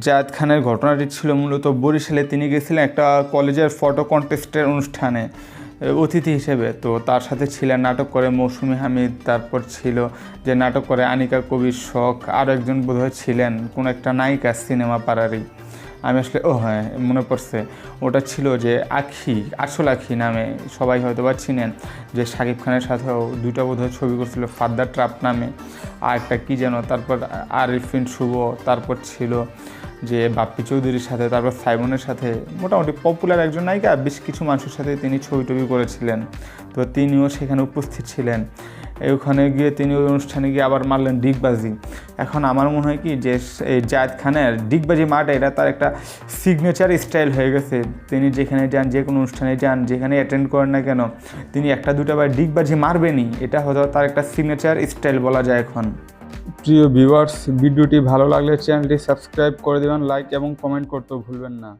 জায়দ খানের ঘটনাটি ছিল মূলত বরিশালে। তিনি গেছিলেন একটা কলেজের ফটো কন্টেস্টের অনুষ্ঠানে অতিথি হিসেবে। তো তার সাথে ছিলেন, নাটক করে মৌসুমি হামিদ, তারপর ছিল যে নাটক করে আনিকা কবির শখ। আরও একজন বোধহয় ছিলেন, কোন একটা নায়িকা সিনেমা পাড়ারই। আমি আসলে, ও হ্যাঁ মনে পড়ছে। ওটা ছিল যে আখি, আসল আখি নামে, সবাই হয়তো বা চিনেন, যে শাকিব খানের সাথেও দুইটা বোধহয় ছবি করছিল ফাদ্দার ট্রাপ নামে। আর একটা কী যেন, তারপর আরিফিন শুভ, তারপর ছিল যে বাপ্পি চৌধুরীর সাথে, তারপর সাইমনের সাথে, মোটামুটি পপুলার একজন নায়িকা, বেশ কিছু মানুষের সাথে তিনি ছবি টবি করেছিলেন। তো তিনিও সেখানে উপস্থিত ছিলেন। ওখানে গিয়ে তিনি ওই অনুষ্ঠানে গিয়ে আবার মারলেন ডিগবাজি। এখন আমার মনে হয় কি যে এই জায়দ খানের ডিগবাজি মাঠ, এটা তার একটা সিগনেচার স্টাইল হয়ে গেছে। তিনি যেখানে যান, যে কোনো অনুষ্ঠানে যান, যেখানে অ্যাটেন্ড করেন না কেন, তিনি একটা দুটো বার ডিগবাজি মারবেনই। এটা হয়তো তার একটা সিগনেচার স্টাইল বলা যায় এখন। প্রিয় ভিউয়ার্স ভিডিওটি ভালো লাগলে চ্যানেলটি সাবস্ক্রাইব করে দেবেন লাইক এবং কমেন্ট করতেও ভুলবেন না।